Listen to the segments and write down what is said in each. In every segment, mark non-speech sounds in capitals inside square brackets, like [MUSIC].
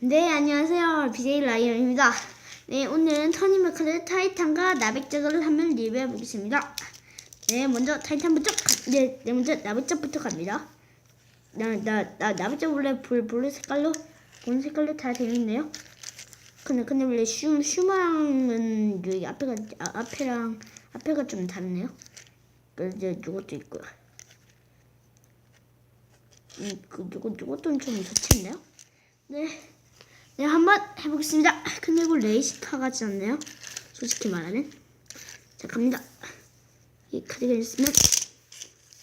네, 안녕하세요. BJ 라이언입니다. 네, 오늘은 터니메카드 타이탄과 나백작을 한번 리뷰해 보겠습니다. 네, 먼저 타이탄부터, 가- 네, 네, 먼저 나백작부터 갑니다. 나, 나, 나, 나백작 원래 불, 블루 색깔로, 본 색깔로 다 되어 있네요. 근데, 근데 원래 슈, 슈마랑은 여기 앞에가, 아, 앞에랑, 앞에가 좀 다르네요. 그래서 이제 이것도 있고요. 이, 그, 요거, 요것도 좀 좋겠네요. 네. 네, 한번 해보겠습니다. 근데 이거 레이시카 같지 않나요? 솔직히 말하면. 자, 갑니다. 이 카드가 있으면,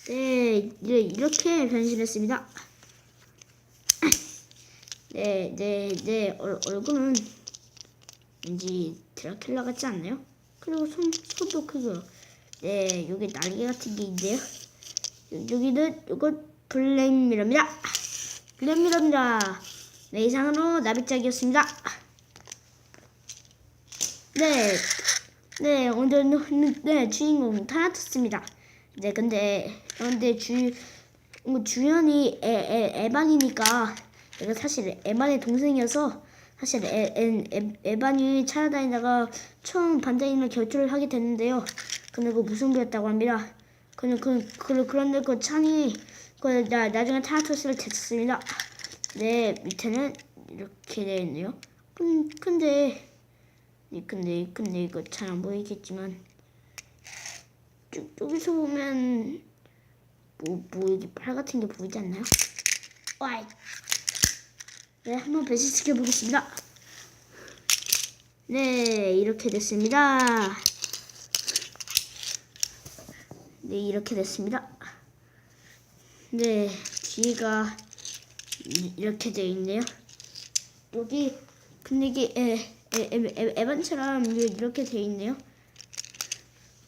네, 이렇게 변신했습니다. 네, 네, 네, 얼, 얼굴은 왠지 드라큘라 같지 않나요? 그리고 손, 손도 크고, 네, 여기 날개 같은 게. 여- 여기는 이거 블랙미러입니다. 블랙미러입니다. 네, 이상으로 나비짝이었습니다. 네, 네, 오늘은 네 주인공 타나토스입니다. 네, 근데 근데 주뭐 주연이 에, 에, 에반이니까 내가 사실 에반의 동생이어서 사실 에, 에, 에, 에반이 찾아다니다가 처음 반장님을 결투를 하게 됐는데요. 근데 그 무승부였다고 합니다. 근데 그, 그 그런데 그 찬이 그 나, 나중에 타나토스를 데쳤습니다. 네, 밑에는 이렇게 되어 있네요. 근, 근데, 이- 근데, 근데 이거 잘 안 보이겠지만, 쭉, 여기서 보면, 뭐, 뭐, 여기 팔 같은 게 보이지 않나요? 와이. 네, 한번 배치시켜 보겠습니다. 네, 이렇게 됐습니다. 네, 이렇게 됐습니다. 네, 뒤가 이- 이렇게 되어 있네요. 여기 근데 이게 에반처럼 이렇게 되어 있네요.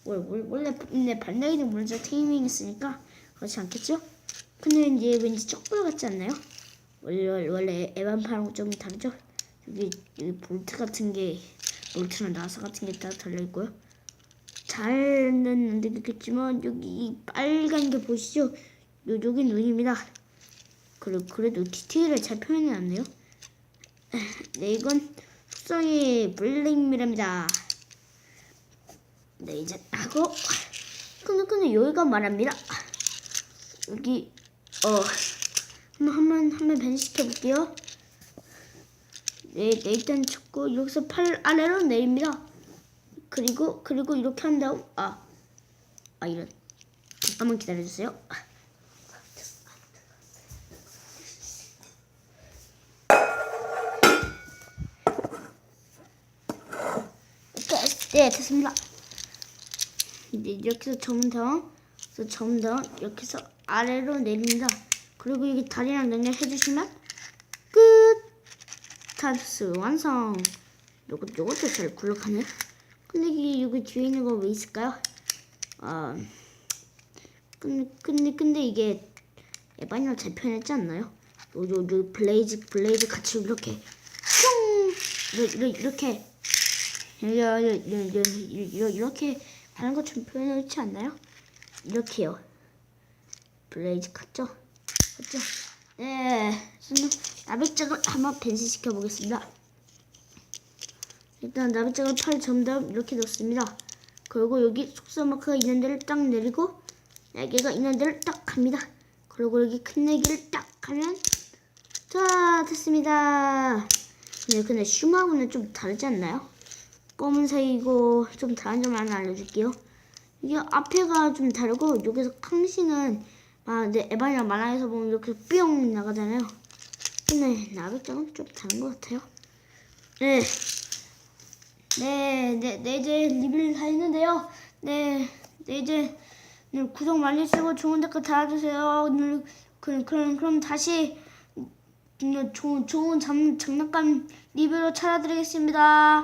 원래 근데 반다이는 먼저 테이밍 있으니까 그렇지 않겠죠? 근데 이제 왠지 쩍볼 같지 않나요? 원래 원래 에반파랑 좀 다르죠? 여기 여기 볼트 같은 게 볼트나 나사 같은 게 다 달려 있고요. 잘은 안 되겠지만 여기 이 빨간 게 보이시죠? 요 여기 눈입니다. 그래, 그래도 디테일을 잘 표현해놨네요. [LAUGHS] 네, 이건 속성이 블랙미러입니다. 네, 이제 하고. 근데, 근데 여기가 말합니다. 여기, 어, 한번, 한번, 한번 변신시켜볼게요. 네, 네, 일단 잡고, 여기서 팔 아래로 내립니다. 그리고, 그리고 이렇게 한 다음, 아, 아, 이런. 잠깐만 기다려주세요. 네, 됐습니다. 이제 이렇게 해서 다음, 이렇게 해서 아래로 내립니다. 그리고 여기 다리랑 연결해 주시면 끝! 타스 완성! 요거, 요것도 잘 굴러가네. 근데 이게 여기 뒤에 있는 거 왜 있을까요? 아, 근데, 근데, 근데 이게 에반이랑 잘 표현했지 않나요? 요, 요, 요 블레이즈, 블레이즈 같이 이렇게 슝! 이렇게, 이렇게 이렇게 하는 것처럼 표현하지 않나요? 이렇게요. 블레이즈 같죠? 맞죠? 네, 나백작을 한번 변신시켜 보겠습니다. 일단 나백작을 팔 점점 이렇게 넣습니다. 그리고 여기 속성 마크가 있는 데를 딱 내리고 날개가 있는 데를 딱 합니다. 그리고 여기 큰 날개를 딱 하면 자 됐습니다. 근데 근데 슈마하고는 좀 다르지 않나요? 검은색이고 좀 다른 점 하나 알려줄게요. 이게 앞에가 좀 다르고 여기서 캉시는 아, 네, 에반이랑 만화에서 보면 이렇게 뿅 나가잖아요. 근데 나백장은 좀 다른 것 같아요. 네. 네, 네, 네, 이제 리뷰를 다 했는데요. 네, 네, 이제 네, 구독 많이 해주시고 좋은 댓글 달아주세요. 네, 그, 그럼, 그럼 다시 네, 좋은, 좋은 장, 장난감 리뷰로 찾아드리겠습니다.